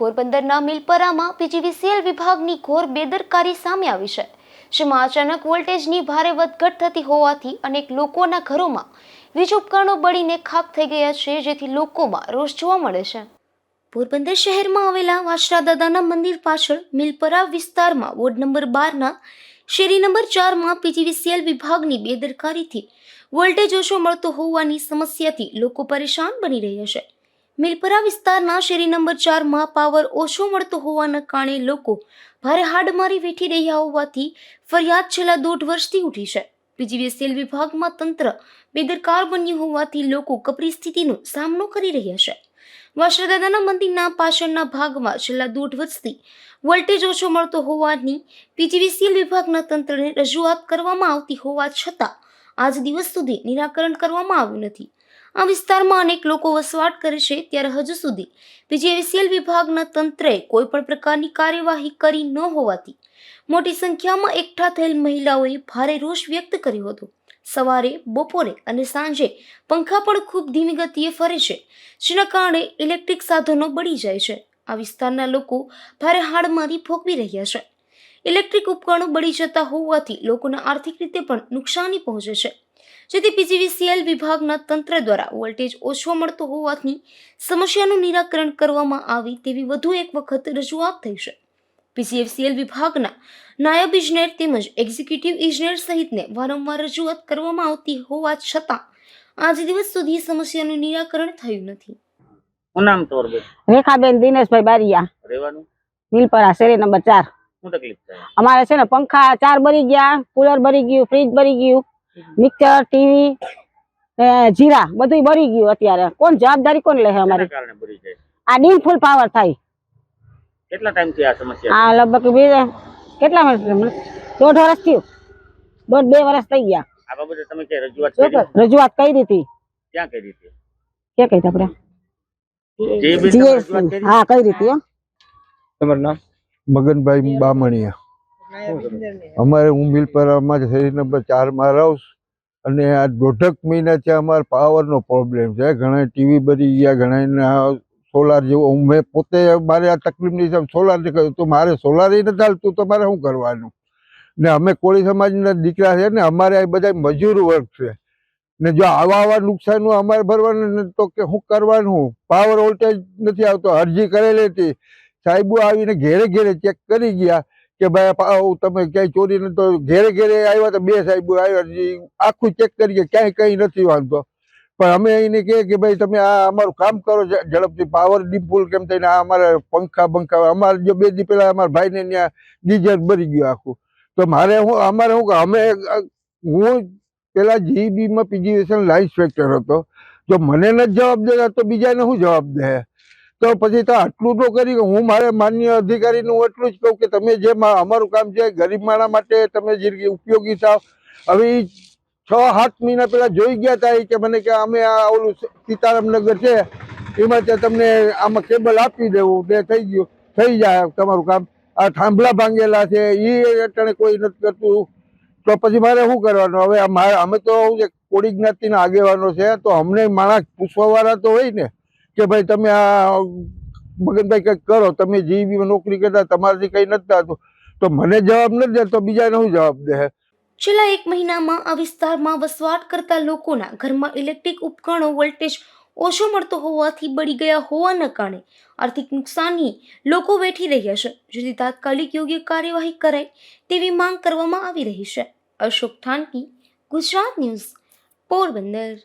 પોરબંદરના મિલપરામાં પીજીવીસીએલ વિભાગની ઘોર બેદરકારી સામે આવી છે, જેમાં અચાનક વોલ્ટેજની ભારે વધઘટ થતી હોવાથી અનેક લોકોના ઘરોમાં વીજ ઉપકરણો બળીને ખાક થઈ ગયા છે, જેથી લોકોમાં રોષ જોવા મળે છે. પોરબંદર શહેરમાં આવેલા વાછરા દાદાના મંદિર પાછળ મિલપરા વિસ્તારમાં વોર્ડ નંબર બારના શેરી નંબર ચારમાં પીજીવીસીએલ વિભાગની બેદરકારીથી વોલ્ટેજ ઓછો મળતો હોવાની સમસ્યાથી લોકો પરેશાન બની રહ્યા છે. મિલપરા વિસ્તારના શેરી નંબર ચારમાં પાવર ઓછો મળતો હોવાના કારણે લોકો ભારે હાડમારી વેઠી રહ્યા હોવાથી ફરિયાદ છેલ્લા દોઢ વર્ષથી ઉઠી છે. પીજીવીસીએલ વિભાગમાં તંત્ર બેદરકાર બન્યું હોવાથી લોકો કપરી સ્થિતિનો સામનો કરી રહ્યા છે. વાસરદાદાના મંદિરના પાછળના ભાગમાં છેલ્લા દોઢ વર્ષથી વોલ્ટેજ ઓછો મળતો હોવાની પીજીવીસીએલ વિભાગના તંત્રને રજૂઆત કરવામાં આવતી હોવા છતાં આજ દિવસ સુધી નિરાકરણ કરવામાં આવ્યું નથી. આ વિસ્તારમાં અનેક લોકો વસવાટ કરે છે ત્યારે હજુ સુધી પીજીવીસીએલ વિભાગના તંત્રએ કોઈ પણ પ્રકારની કાર્યવાહી કરી ન હોવાથી મોટી સંખ્યામાં એકઠા થયેલ મહિલાઓએ ભારે રોષ વ્યક્ત કર્યો હતો. સવારે, બપોરે અને સાંજે પંખા પણ ખૂબ ધીમી ગતિએ ફરે છે, જેના કારણે ઇલેક્ટ્રિક સાધનો બળી જાય છે. આ વિસ્તારના લોકો ભારે હાડમારી ભોગવી રહ્યા છે. ઇલેક્ટ્રિક ઉપકરણો બળી જતા હોવાથી લોકોને આર્થિક રીતે પણ નુકસાની પહોંચે છે. જેથી પીજીવીસીએલ વિભાગના તંત્ર દ્વારા વોલ્ટેજ ઓછો મળતો હોવાથી સમસ્યાનું નિરાકરણ કરવામાં આવી તેવી વધુ એક વખત રજૂઆત થઈ છે. પીસીએફસીએલ વિભાગના નાયબ ઇજનેર તેમજ એક્ઝિક્યુટિવ ઇજનેર સહિતને વારંવાર રજૂઆત કરવામાં આવતી હોવા છતાં આજ દિવસ સુધી સમસ્યાનું નિરાકરણ થયું નથી. નામ રેખાબેન દિનેશભાઈ બારિયા. રહેવાનું? નીલપરા શેરી નંબર ચાર. અમારે છે ને પંખા ચાર બરી ગયા કુલર ભરી ગયું ફ્રીજ ભરી ગયું મિક્સર ટીવી જીરા બધું ભરી ગયું અત્યારે. કોણ જવાબદારી કોણ લે અમારે? અમારી શેના કારણે બળી જાય? આ ડીમ ફૂલ પાવર થાય. કેટલા ટાઈમથી આ સમસ્યા આ લગભગ બે કેટલા વર્ષ દોઢ વર્ષ થયું. દોઢ બે વર્ષ થઈ ગયા. આ બાબતે તમે ક્યાં રજૂઆત કરી રજૂઆત કરી હતી. ક્યાં કરી હતી? કે કહી આપણે? હા કઈ રીતે હો. તમારું નામ? મગનભાઈ બામણીયા. અમારે હું મિલપરામાં શેરી નંબર ચારમાં રહું અને આ દોઢક મહિનાથી અમારે પાવરનો પ્રોબ્લેમ છે. ઘણા ટીવી બરી ગયા ઘણા સોલાર જેવો. મેં પોતે મારે આ તકલીફની હિસાબ સોલાર નીકળ્યું તો મારે સોલાર નથી ચાલતું તો મારે શું કરવાનું? ને અમે કોળી સમાજના દીકરા છે ને અમારે આ બધા મજૂર વર્ગ છે. ને જો આવા આવા નુકસાન અમારે ભરવાનું તો કે શું કરવાનું? પાવર વોલ્ટેજ નથી આવતો. અરજી કરેલી હતી. સાહેબો આવીને ઘેરે ઘેરે ચેક કરી ગયા કે ભાઈ તમે ક્યાંય ચોરી નતો ઘેરે ઘેરે આવ્યા તો બે સાહેબો આવ્યા આખું ચેક કરી ગયા, ક્યાંય કંઈ નથી વાંધો. પણ અમે એને કહે કે ભાઈ, તમે આ અમારું કામ કરો ઝડપથી પાવર ડીપુલ કેમ થઈને આ અમારે પંખા બંખા અમારે જો બે દી પહેલાં અમારા ભાઈને ત્યાં ગીઝર ભરી ગયું આખું. તો મારે હું, અમારે કે અમે, હું પેલા જીબીમાં પીજીવીએસએલ લાઇન ઇન્સ્પેક્ટર હતો. જો મને નથી જવાબ દેતા તો બીજાને શું જવાબ દે? તો પછી તો આટલું તો કરી હું મારે માન્ય અધિકારીનું એટલું જ કહું કે તમે જે અમારું કામ છે ગરીબ માણા માટે તમે જિંદગી ઉપયોગી થાવ. હવે છ, સાત મહિના પહેલાં જોઈ ગયા હતા કે મને કે અમે આ ઓલું સીતારામનગર છે, એમાં તે તમને આમાં કેબલ આપી દેવું, બે થઈ ગયું, થઈ જાય તમારું કામ. આ થાંભલા ભાંગેલા છે એ અટાણે કોઈ નથી કરતું. તો પછી મારે શું કરવાનું? હવે અમે તો કોડી જ્ઞાતિના આગેવાનો છે, તો અમને માણસ પૂછવાવાળા તો હોય ને. કે ભાઈ તમે આ મગનભાઈ કંઈક કરો, તમે જીબીમાં નોકરી કરતા, તમારાથી કંઈ નથી થતું. તો મને જવાબ નથી દે તો બીજાને હું જવાબ દે? છેલ્લા એક મહિનામાં આ વિસ્તારમાં વસવાટ કરતા લોકોના ઘરમાં ઇલેક્ટ્રિક ઉપકરણો વોલ્ટેજ ઓછો મળતો હોવાથી બળી ગયા હોવાના કારણે આર્થિક નુકસાની લોકો વેઠી રહ્યા છે, જેથી તાત્કાલિક યોગ્ય કાર્યવાહી કરાય તેવી માંગ કરવામાં આવી રહી છે. અશોક થાનકી, ગુજરાત ન્યૂઝ, પોરબંદર.